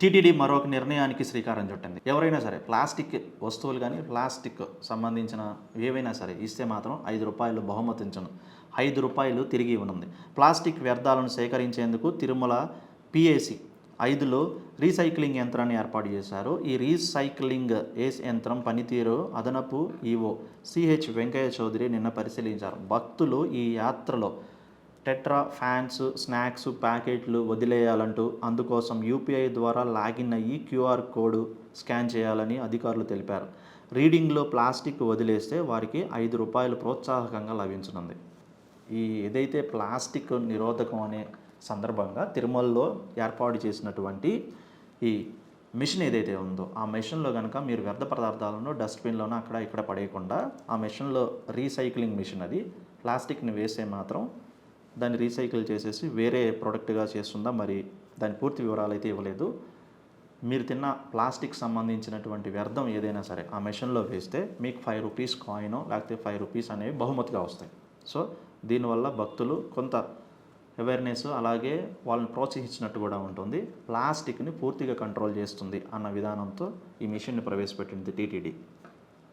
TTD మరొక నిర్ణయానికి శ్రీకారం చుట్టింది. ఎవరైనా సరే ప్లాస్టిక్ వస్తువులు కానీ ప్లాస్టిక్ సంబంధించిన ఏవైనా సరే ఇస్తే మాత్రం ఐదు రూపాయలు బహుమతించను. ఐదు రూపాయలు తిరిగి ఇవ్వనుంది. ప్లాస్టిక్ వ్యర్థాలను సేకరించేందుకు తిరుమల పిఏసి ఐదులో రీసైక్లింగ్ యంత్రాన్ని ఏర్పాటు చేశారు. ఈ రీసైక్లింగ్ ఏస్ యంత్రం పనితీరు అదనపు ఈవో సిహెచ్ వెంకయ్య చౌదరి నిన్న పరిశీలించారు. భక్తులు ఈ యాత్రలో టెట్రా ఫ్యాన్స్ స్నాక్స్ ప్యాకెట్లు వదిలేయాలంటూ అందుకోసం యూపీఐ ద్వారా లాగిన్ అయ్యి క్యూఆర్ కోడ్ స్కాన్ చేయాలని అధికారులు తెలిపారు. రీడింగ్లో ప్లాస్టిక్ వదిలేస్తే వారికి ఐదు రూపాయలు ప్రోత్సాహకంగా లభించనుంది. ఈ ఏదైతే ప్లాస్టిక్ నిరోధకం అనే సందర్భంగా తిరుమలలో ఏర్పాటు చేసినటువంటి ఈ మిషన్ ఏదైతే ఉందో ఆ మిషన్లో కనుక మీరు వ్యర్థ పదార్థాలను డస్ట్బిన్లోనూ అక్కడ ఇక్కడ పడేయకుండా ఆ మిషన్లో రీసైక్లింగ్ మిషన్ అది ప్లాస్టిక్ని వేసే మాత్రం దాన్ని రీసైకిల్ చేసేసి వేరే ప్రోడక్ట్గా చేస్తుందా మరి దాని పూర్తి వివరాలు అయితే ఇవ్వలేదు. మీరు తిన్న ప్లాస్టిక్ సంబంధించినటువంటి వ్యర్థం ఏదైనా సరే ఆ మెషిన్లో వేస్తే మీకు ఫైవ్ రూపీస్ కాయిన్ లేకపోతే ఫైవ్ రూపీస్ అనేవి బహుమతిగా వస్తాయి. సో దీనివల్ల భక్తులు కొంత అవేర్నెస్ అలాగే వాళ్ళని ప్రోత్సహించినట్టు కూడా ఉంటుంది. ప్లాస్టిక్ని పూర్తిగా కంట్రోల్ చేస్తుంది అన్న విధానంతో ఈ మిషన్ని ప్రవేశపెట్టింది టీటీడీ.